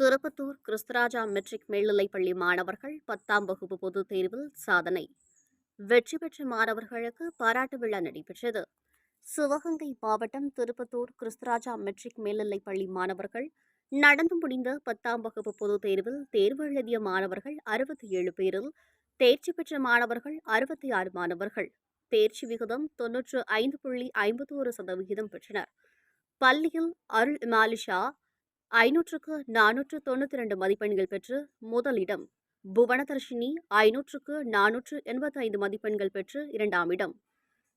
Tirupattur Kristharaja matric மேல்நிலைப்பள்ளி மாணவர்கள் பத்தாம் வகுப்பு பொதுத் தேர்வில் சாதனை. வெற்றி பெற்ற மாணவர்களுக்கு பாராட்டு விழா நடைபெற்றது. சிவகங்கை மாவட்டம் திருப்பத்தூர் கிறிஸ்தராஜா மெட்ரிக் மேல்நிலைப்பள்ளி மாணவர்கள் நடந்து முடிந்த பத்தாம் வகுப்பு பொதுத் தேர்வில் தேர்வு எழுதிய மாணவர்கள் அறுபத்தி ஏழு பேரில் தேர்ச்சி பெற்ற மாணவர்கள் அறுபத்தி ஆறு மாணவர்கள். தேர்ச்சி விகிதம் தொன்னூற்று ஐந்து புள்ளி ஐம்பத்தோரு சதவிகிதம் பெற்றனர். பள்ளியில் அருள் இமாலிஷா ஐநூற்றுக்கு நானூற்று தொண்ணூற்றி ரெண்டு மதிப்பெண்கள் பெற்று முதலிடம். புவனதர்ஷினி ஐநூற்றுக்கு நானூற்று எண்பத்தைந்து மதிப்பெண்கள் பெற்று இரண்டாம் இடம்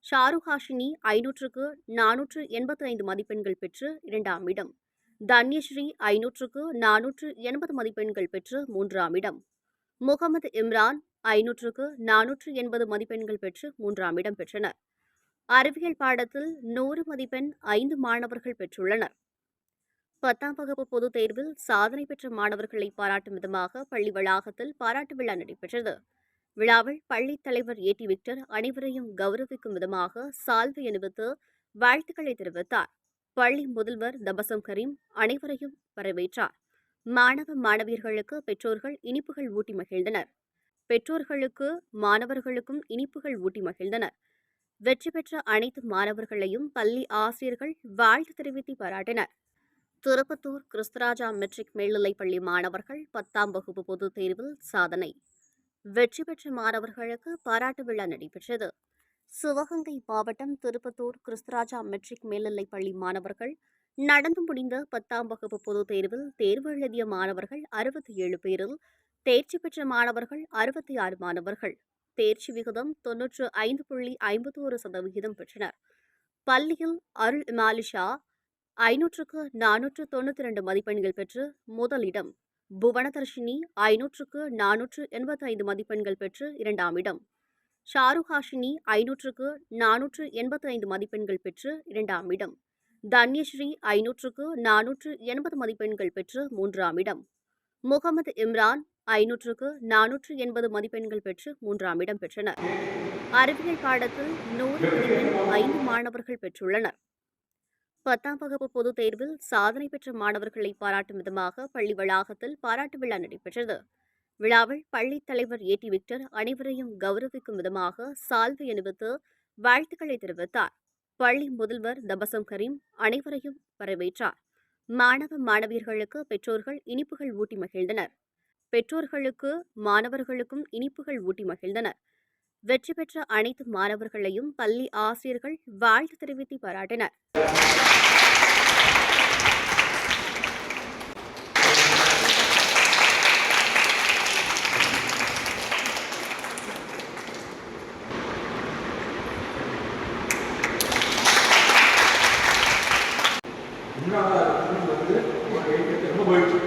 ஷாருஹாஷினி ஐநூற்றுக்கு நானூற்று எண்பத்தைந்து மதிப்பெண்கள் பெற்று இரண்டாம் இடம் தன்யஸ்ரீ ஐநூற்றுக்கு நானூற்று எண்பது மதிப்பெண்கள் பெற்று மூன்றாம் இடம் முகமது இம்ரான் ஐநூற்றுக்கு நானூற்று எண்பது மதிப்பெண்கள் பெற்று மூன்றாம் இடம் பெற்றனர். அறிவியல் பாடத்தில் நூறு மதிப்பெண் ஐந்து மாணவர்கள் பெற்றுள்ளனர். பத்தாம் வகுப்பு பொதுத் தேர்வில் சாதனை பெற்ற மாணவர்களை பாராட்டும் விதமாக பள்ளி வளாகத்தில் பாராட்டு விழா நடைபெற்றது. விழாவில் பள்ளித் தலைவர் ஏ. டி. விக்டர் அனைவரையும் கௌரவிக்கும் விதமாக சால்வை அணிவித்து வாழ்த்துக்களை தெரிவித்தார். பள்ளி முதல்வர் தபசம் கரீம் அனைவரையும் வரவேற்றார். மாணவ மாணவியர்களுக்கு பெற்றோர்கள் இனிப்புகள் ஊட்டி மகிழ்ந்தனர். பெற்றோர்களுக்கு மாணவர்களுக்கும் இனிப்புகள் ஊட்டி மகிழ்ந்தனர். வெற்றி பெற்ற அனைத்து மாணவர்களையும் பள்ளி ஆசிரியர்கள் வாழ்த்து தெரிவித்து பாராட்டினர். திருப்பத்தூர் கிறிஸ்தராஜா மெட்ரிக் மேல்நிலைப்பள்ளி மாணவர்கள் பத்தாம் வகுப்பு பொதுத் தேர்வில் சாதனை. வெற்றி பெற்ற மாணவர்களுக்கு பாராட்டு விழா நடைபெற்றது. சிவகங்கை மாவட்டம் திருப்பத்தூர் கிறிஸ்தராஜா மெட்ரிக் மேல்நிலைப் பள்ளி மாணவர்கள் நடந்து முடிந்த பத்தாம் வகுப்பு பொதுத் தேர்வில் தேர்வு எழுதிய மாணவர்கள் அறுபத்தி ஏழு பேரில் தேர்ச்சி பெற்ற மாணவர்கள் அறுபத்தி ஆறு மாணவர்கள். தேர்ச்சி விகிதம் தொன்னூற்று ஐந்து புள்ளி ஐம்பத்தோரு சதவிகிதம் பெற்றனர். பள்ளியில் அருள் இமாலிஷா ஐநூற்றுக்கு நானூற்று தொண்ணூற்றி ரெண்டு மதிப்பெண்கள் பெற்று முதலிடம் புவனதர்ஷினி ஐநூற்றுக்கு நானூற்று எண்பத்தைந்து மதிப்பெண்கள் பெற்று இரண்டாம் இடம். ஷாருஹாஷினி ஐநூற்றுக்கு நானூற்று எண்பத்தைந்து மதிப்பெண்கள் பெற்று இரண்டாம் இடம். தன்யஸ்ரீ ஐநூற்றுக்கு நானூற்று எண்பது மதிப்பெண்கள் பெற்று மூன்றாம் இடம். முகமது இம்ரான் ஐநூற்றுக்கு நானூற்று எண்பது மதிப்பெண்கள் பெற்று மூன்றாம் இடம் பெற்றனர். அறிவியல் பாடத்தில் நூறு ஐந்து மாணவர்கள் பெற்றுள்ளனர். பத்தாம் வகுப்பு பொதுத் தேர்வில் சாதனை பெற்ற மாணவர்களை பாராட்டும் விதமாக பள்ளி வளாகத்தில் பாராட்டு விழா நடைபெற்றது. விழாவில் பள்ளித் தலைவர் ஏ. டி. விக்டர் அனைவரையும் கௌரவிக்கும் விதமாக சால்வை அணிவித்து வாழ்த்துக்களை தெரிவித்தார். பள்ளி முதல்வர் தபசம் கரீம் அனைவரையும் வரவேற்றார். மாணவ மாணவியர்களுக்கு பெற்றோர்கள் இனிப்புகள் ஊட்டி மகிழ்ந்தனர். பெற்றோர்களுக்கு மாணவர்களுக்கும் இனிப்புகள் ஊட்டி மகிழ்ந்தனர். வெற்றி பெற்ற அனைத்து மாணவர்களையும் பள்ளி ஆசிரியர்கள் வாழ்த்து தெரிவித்து பாராட்டினர். வந்து ஒரு எழுத்து ரொம்ப போயிடுச்சு.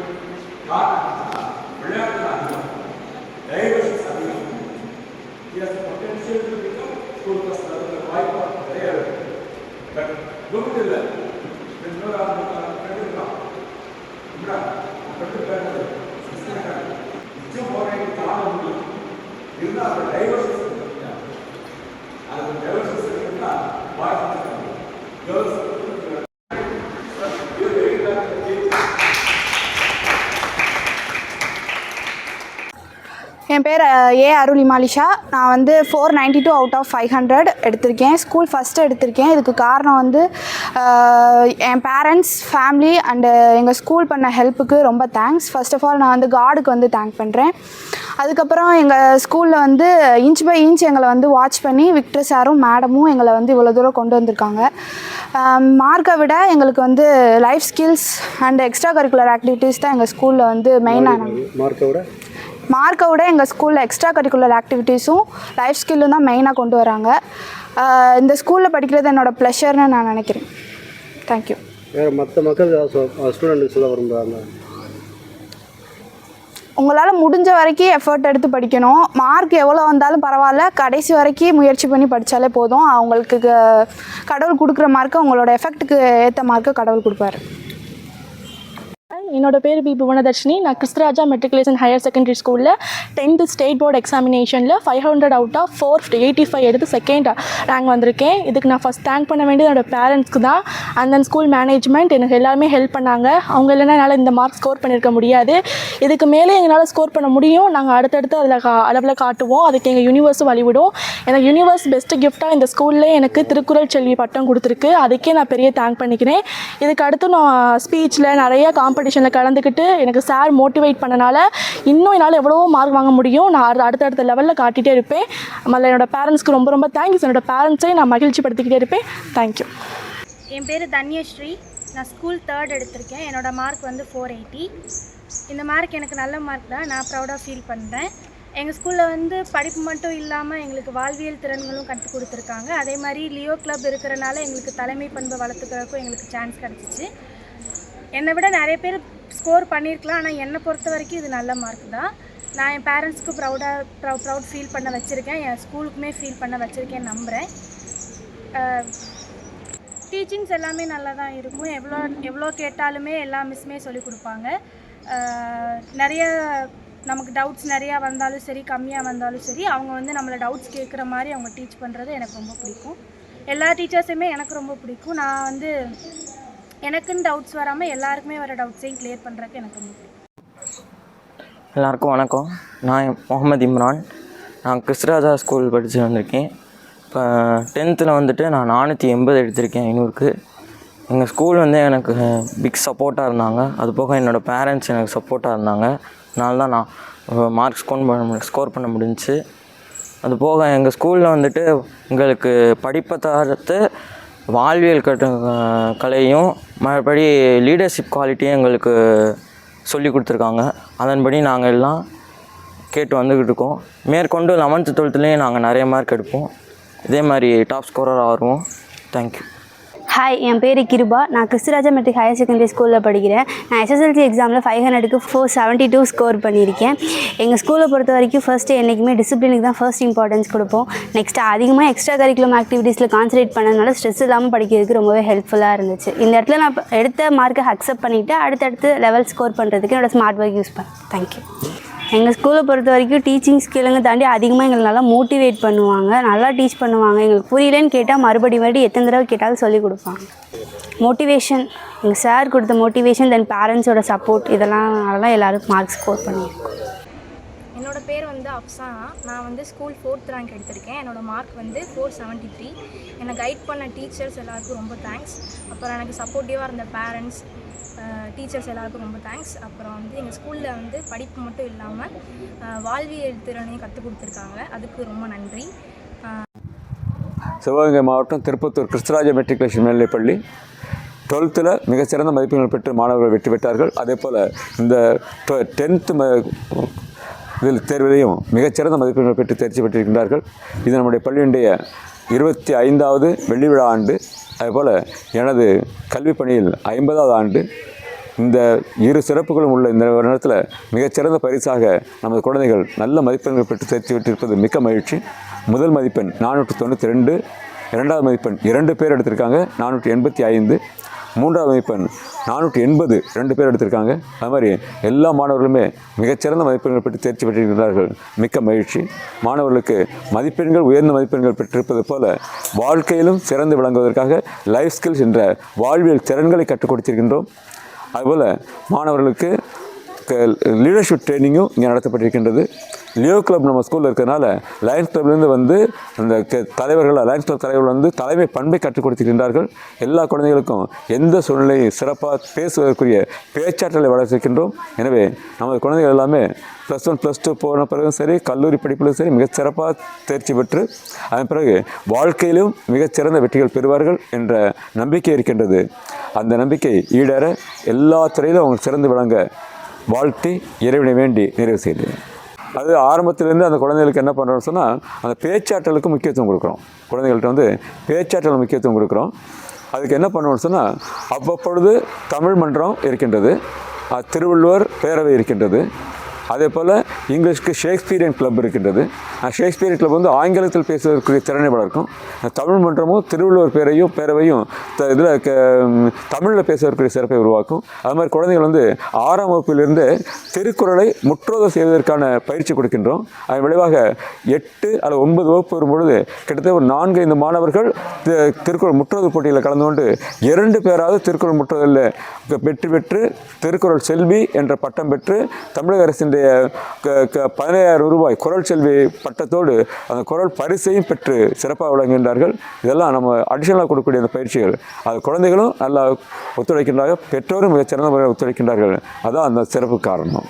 ಗೊತ್ತಿಲ್ಲ ಬೆಂಗಳೂರು ಕಟ್ಟಿಲ್ಲ ಇಲ್ಲ ಕಟ್ಟಿಲ್ಲ ನಿಜ ಹೋರಾಟ ಕಾಲ ಇಲ್ಲ ಡೈವರ್ಸ್ ஏ அருள் இமாலிஷா நான் வந்து four ninety two out of five hundred எடுத்திருக்கேன். ஸ்கூல் ஃபஸ்ட்டு எடுத்திருக்கேன். இதுக்கு காரணம் வந்து என் பேரண்ட்ஸ் ஃபேமிலி அண்டு எங்கள் ஸ்கூல் பண்ண ஹெல்ப்புக்கு ரொம்ப தேங்க்ஸ் ஃபர்ஸ்ட் ஆஃப் ஆல் நான் வந்து காடுக்கு வந்து தேங்க் பண்ணுறேன் அதுக்கப்புறம் எங்கள் ஸ்கூலில் வந்து இன்ச் பை இன்ச் எங்களை வந்து வாட்ச் பண்ணி விக்டர் சாரும் மேடமும் எங்களை வந்து இவ்வளோ தூரம் கொண்டு வந்திருக்காங்க. மார்க்கை விட எங்களுக்கு வந்து life skills and extra curricular activities தான் எங்கள் ஸ்கூலில் வந்து மெயினாக மார்க்கை விட? மார்க்கை விட எங்கள் ஸ்கூலில் எக்ஸ்ட்ரா கரிக்குலர் ஆக்டிவிட்டீஸும் லைஃப் ஸ்கில்லும் தான் மெயினாக கொண்டு வராங்க. இந்த ஸ்கூலில் படிக்கிறது என்னோட ப்ளஷர்னு நான் நினைக்கிறேன். தேங்க்யூ வேறு மற்ற மக்கள் ஸ்டூடெண்ட்டுக்கு சொல்ல விரும்புகிறாங்க உங்களால் முடிஞ்ச வரைக்கும் எஃபர்ட் எடுத்து படிக்கணும். மார்க் எவ்வளோ வந்தாலும் பரவாயில்ல. கடைசி வரைக்கும் முயற்சி பண்ணி படித்தாலே போதும். அவங்களுக்கு கடவுள் கொடுக்குற மார்க்கை உங்களோட எஃபெக்ட்டுக்கு ஏற்ற மார்க்கை கடவுள் கொடுப்பாரு. என்னோட பேர் பி புவனதர்ஷினி. நான் கிறிஸ்தராஜா மெட்ரிகுலேஷன் ஹையர் செகண்டரி ஸ்கூலில் tenth state board எக்ஸாமினேஷனில் five hundred out of four eighty five எடுத்து செகண்ட் ரேங்க் வந்திருக்கேன். இதுக்கு நான் ஃபஸ்ட் தேங்க் பண்ண வேண்டியது என்னோடய பேரண்ட்ஸ்க்கு தான். அண்ட் தென் ஸ்கூல் மேனேஜ்மெண்ட் எனக்கு எல்லாருமே ஹெல்ப் பண்ணாங்க. அவங்க இல்லைனா என்னால் இந்த மார்க் ஸ்கோர் பண்ணியிருக்க முடியாது. இதுக்கு மேலே எங்களால் ஸ்கோர் பண்ண முடியும். நாங்கள் அடுத்தடுத்து அதில் கா அளவில் காட்டுவோம். அதுக்கு எங்கள் யூனிவர்ஸும் வழிவிடும். எனக்கு யூனிவர்ஸ் பெஸ்ட்டு கிஃப்ட்டாக இந்த ஸ்கூல்லே எனக்கு திருக்குறள் செல்வி பட்டம் கொடுத்துருக்கு. அதுக்கே நான் பெரிய தேங்க் பண்ணிக்கிறேன். இதுக்கு அடுத்து நான் ஸ்பீச்சில் நிறைய காம்படிஷனில் கலந்துக்கிட்டு எனக்கு சார் மோட்டிவேட் பண்ணனால இன்னும் என்னால் எவ்வளவோ மார்க் வாங்க முடியும். நான் அடுத்தடுத்த லெவலில் காட்டிகிட்டே இருப்பேன். அதில் என்னோட பேரண்ட்ஸ்க்கு ரொம்ப ரொம்ப தேங்க்ஸ் என்னோட பேரண்ட்ஸை நான் மகிழ்ச்சி படுத்திக்கிட்டே இருப்பேன் தேங்க்யூ என் பேர் தன்யஸ்ரீ. நான் ஸ்கூல் தேர்ட் எடுத்திருக்கேன். என்னோட மார்க் வந்து ஃபோர் எயிட்டி இந்த மார்க் எனக்கு நல்ல மார்க் தான். நான் ப்ரௌடாக ஃபீல் பண்ணுறேன் எங்கள் ஸ்கூலில் வந்து படிப்பு மட்டும் இல்லாமல் எங்களுக்கு வாழ்வியல் திறன்களும் கற்றுக் கொடுத்துருக்காங்க. அதே மாதிரி லியோ கிளப் இருக்கிறனால எங்களுக்கு தலைமை பண்பை வளர்த்துக்கிறதுக்கும் எங்களுக்கு சான்ஸ் கிடச்சிச்சு. என்னை விட நிறைய பேர் ஸ்கோர் பண்ணியிருக்கலாம் ஆனால் என்னை பொறுத்த வரைக்கும் இது நல்ல மார்க் தான். நான் என் பேரண்ட்ஸ்க்கு ப்ரௌடாக ப்ரௌ ப்ரௌட் ஃபீல் பண்ண வச்சுருக்கேன். என் ஸ்கூலுக்குமே ஃபீல் பண்ண வச்சுருக்கேன் நம்புகிறேன் டீச்சிங்ஸ் எல்லாமே நல்லா தான் இருக்கும். எவ்வளோ எவ்வளோ கேட்டாலுமே எல்லா மிஸ்ஸுமே சொல்லிக் கொடுப்பாங்க. நிறைய நமக்கு டவுட்ஸ் நிறையா வந்தாலும் சரி கம்மியாக வந்தாலும் சரி அவங்க வந்து நம்மளை டவுட்ஸ் கேட்குற மாதிரி அவங்க டீச் பண்ணுறது எனக்கு ரொம்ப பிடிக்கும். எல்லா டீச்சர்ஸுமே எனக்கு ரொம்ப பிடிக்கும். நான் வந்து எனக்குன்னு டவுட்ஸ் வராமல் எல்லாருக்குமே வர டவுட்ஸையும் கிளியர் பண்ணுறதுக்கு எனக்கு ரொம்ப பிடிக்கும். எல்லாருக்கும் வணக்கம். நான் முகமது இம்ரான். நான் கிருஷ்ணராஜா ஸ்கூல் படித்து வந்திருக்கேன். இப்போ டென்த்தில் வந்துட்டு நான் நானூற்றி எண்பது எடுத்திருக்கேன் ஐநூறுக்கு. எங்கள் ஸ்கூல் வந்து எனக்கு பிக் சப்போர்ட்டாக இருந்தாங்க. அது போக என்னோடய பேரண்ட்ஸ் எனக்கு சப்போர்ட்டாக இருந்தாங்க. அதனால தான் நான் மார்க் ஸ்கோர் பண்ண ஸ்கோர் பண்ண முடிஞ்சுச்சு அது போக எங்கள் ஸ்கூலில் வந்துட்டு எங்களுக்கு படிப்பை தவிர்த்து வாழ்வியல் கட்டு கலையும் மறுபடி லீடர்ஷிப் குவாலிட்டியும் எங்களுக்கு சொல்லி கொடுத்துருக்காங்க. அதன்படி நாங்கள் எல்லாம் கேட்டு வந்துக்கிட்டு இருக்கோம். மேற்கொண்டு லெவன்த்து டுவெல்த்துலேயும் நாங்கள் நிறைய மார்க் எடுப்போம். இதே மாதிரி டாப் ஸ்கோரர் வருவோம். தேங்க்யூ ஹாய் என் பேர் கிருபா. நான் கிறிஸ்துராஜா மெட்ரிக் ஹையர் செகண்டரி ஸ்கூலில் படிக்கிறேன். நான் எஸ்எஸ்எல்சி எக்ஸாமில் ஃபைவ் ஹண்ட்ரடுக்கு ஃபோர் செவன்ட்டி டூ ஸ்கோர் பண்ணியிருக்கேன். எங்கள் ஸ்கூலை பொறுத்த வரைக்கும் ஃபஸ்ட்டு என்றைக்குமே டிசிப்ளினுக்கு தான் ஃபர்ஸ்ட் இம்பார்ட்டன்ஸ் கொடுப்போம். நெக்ஸ்ட் அதிகமாக எக்ஸ்ட்ரா கரிக்குலம் ஆக்டிவிட்டீஸில் கான்சன்ட்ரேட் பண்ணதுனால ஸ்ட்ரெஸ் இல்லாமல் படிக்கிறதுக்கு ரொம்பவே ஹெல்ப்ஃபுல்லாக இருந்துச்சு. இந்த இடத்துல நான் எடுத்த மார்க்கை அக்செப்ட் பண்ணிவிட்டு அடுத்தடுத்து லெவல் ஸ்கோர் பண்ணுறதுக்கு என்னோட ஸ்மார்ட் ஒர்க் யூஸ் பண்ணேன் தேங்க்யூ எங்கள் ஸ்கூலை பொறுத்த வரைக்கும் டீச்சிங் ஸ்கில்லுங்க தாண்டி அதிகமாக எங்களை நல்லா மோட்டிவேட் பண்ணுவாங்க. நல்லா டீச் பண்ணுவாங்க. எங்களுக்கு புரியலன்னு கேட்டால் மறுபடி மறுபடி எத்தனை தடவை கேட்டாலும் சொல்லிக் கொடுப்பாங்க. மோட்டிவேஷன் எங்கள் சார் கொடுத்த மோட்டிவேஷன் தென் பேரண்ட்ஸோட சப்போர்ட் இதெல்லாம் நல்லா எல்லோரும் மார்க் ஸ்கோர் பண்ணியிருக்கோம். என் பேர் வந்து அப்சா. நான் வந்து ஸ்கூல் ஃபோர்த் ரேங்க் எடுத்திருக்கேன். என்னோடய மார்க் வந்து ஃபோர் செவன்ட்டி த்ரீ என்னை கைட் பண்ண டீச்சர்ஸ் எல்லாருக்கும் ரொம்ப தேங்க்ஸ் அப்புறம் எனக்கு சப்போர்ட்டிவாக இருந்த பேரண்ட்ஸ் டீச்சர்ஸ் எல்லாருக்கும் ரொம்ப தேங்க்ஸ் அப்புறம் வந்து எங்கள் ஸ்கூலில் வந்து படிப்பு மட்டும் இல்லாமல் வாழ்வியல் திறனையும் கற்றுக் கொடுத்துருக்காங்க. அதுக்கு ரொம்ப நன்றி. சிவகங்கை மாவட்டம் திருப்பத்தூர் கிறிஸ்தராஜ மெட்ரிகுலேஷன் மேல்நிலைப்பள்ளி. டுவெல்த்தில் மிகச்சிறந்த மதிப்பெண்கள் பெற்று மாணவர்கள் வெற்றி பெற்றார்கள். அதே போல் இந்த டென்த்து ம இதில் தேர்விலையும் மிகச்சிறந்த மதிப்பெண்கள் பெற்று தேர்ச்சி பெற்றிருக்கின்றார்கள். இது நம்முடைய பள்ளியினுடைய இருபத்தி ஐந்தாவது வெள்ளி விழா ஆண்டு. அதேபோல் எனது கல்வி பணியில் ஐம்பதாவது ஆண்டு. இந்த இரு சிறப்புகளும் உள்ள இந்த நேரத்தில் மிகச்சிறந்த பரிசாக நமது குழந்தைகள் நல்ல மதிப்பெண்கள் பெற்று தேர்ச்சி பெற்றிருப்பது மிக்க மகிழ்ச்சி. முதல் மதிப்பெண் நானூற்றி தொண்ணூற்றி ரெண்டு இரண்டாவது மதிப்பெண் இரண்டு பேர் எடுத்திருக்காங்க நானூற்றி எண்பத்தி ஐந்து. மூன்றாவது மதிப்பெண் நானூற்றி எண்பது ரெண்டு பேர் எடுத்திருக்காங்க. அது மாதிரி எல்லா மாணவர்களுமே மிகச்சிறந்த மதிப்பெண்கள் பெற்று தேர்ச்சி பெற்றிருக்கிறார்கள். மிக்க மகிழ்ச்சி. மாணவர்களுக்கு மதிப்பெண்கள் உயர்ந்த மதிப்பெண்கள் பெற்றிருப்பது போல வாழ்க்கையிலும் சிறந்து விளங்குவதற்காக லைஃப் ஸ்கில்ஸ் என்ற வாழ்வியல் திறன்களை கற்றுக் கொடுத்திருக்கின்றோம். அதுபோல் மாணவர்களுக்கு லீடர்ஷிப் ட்ரைனிங்கும் இங்கே நடத்தப்பட்டிருக்கின்றது. லியோ கிளப் நம்ம ஸ்கூலில் இருக்கிறதுனால லயன்ஸ் கிளப்லேருந்து வந்து அந்த தலைவர்கள் லயன்ஸ் கிளப் தலைவர்கள் வந்து தலைமை பண்பை கற்றுக் கொடுத்திருக்கின்றார்கள். எல்லா குழந்தைகளுக்கும் எந்த சூழ்நிலையும் சிறப்பாக பேசுவதற்குரிய பேச்சாற்றலை வளர்த்திருக்கின்றோம். எனவே நமது குழந்தைகள் எல்லாமே ப்ளஸ் ஒன் ப்ளஸ் டூ போன பிறகும் சரி கல்லூரி படிப்பிலும் சரி மிகச் சிறப்பாக தேர்ச்சி பெற்று அதன் பிறகு வாழ்க்கையிலும் மிகச்சிறந்த வெற்றிகள் பெறுவார்கள் என்ற நம்பிக்கை இருக்கின்றது. அந்த நம்பிக்கை ஈடேற எல்லா துறையிலும் அவங்க சிறந்து விளங்க வாழ்த்தி இறைவனை வேண்டி நிறைவு செய்கிறேன். அது ஆரம்பத்திலேருந்து அந்த குழந்தைகளுக்கு என்ன பண்ணுறோம்னு சொன்னால் அந்த பேச்சாற்றலுக்கு முக்கியத்துவம் கொடுக்குறோம். குழந்தைகள்கிட்ட வந்து பேச்சாற்றல் முக்கியத்துவம் கொடுக்குறோம். அதுக்கு என்ன பண்ணுவோம்னு சொன்னால் அவ்வப்பொழுது தமிழ் மன்றம் இருக்கின்றது திருவள்ளுவர் பேரவை இருக்கின்றது. அதே போல் இங்கிலீஷ்க்கு ஷேக்ஸ்பியரியன் கிளப் இருக்கின்றது. அஹ் ஷேக்ஸ்பியரியன் கிளப் வந்து ஆங்கிலத்தில் பேசுவதற்குரிய திறனை வளர்க்கும். தமிழ் மன்றமும் திருவள்ளுவர் பேரையும் பேரவையும் த இதில் க தமிழில் பேசுவதற்குரிய சிறப்பை உருவாக்கும். அது மாதிரி குழந்தைகள் வந்து ஆறாம் வகுப்பிலிருந்து திருக்குறளை முற்றோதல் செய்வதற்கான பயிற்சி கொடுக்கின்றோம். அதன் விளைவாக எட்டு அல்லது ஒன்பது வகுப்பு வரும்பொழுது கிட்டத்தட்ட ஒரு நான்கு ஐந்து மாணவர்கள் திருக்குறள் முற்றோதல் போட்டியில் கலந்து கொண்டு இரண்டு பேராவது திருக்குறள் முற்றோதலில் வெற்றி பெற்று திருக்குறள் செல்வி என்ற பட்டம் பெற்று தமிழக அரசின் க- க- பதினையாயிரம் ரூபாய் குரல் செல்வி பட்டத்தோடு அந்த குரல் பரிசையும் பெற்று சிறப்பாக விளங்குகின்றார்கள். இதெல்லாம் நம்ம அடிஷனலாக கொடுக்கக்கூடிய அந்த பயிற்சிகள். அது குழந்தைகளும் நல்லா ஒத்துழைக்கின்றார்கள் பெற்றோரும் மிகச்சிறந்த முறையில் ஒத்துழைக்கின்றார்கள். அதான் அந்த சிறப்பு காரணம்.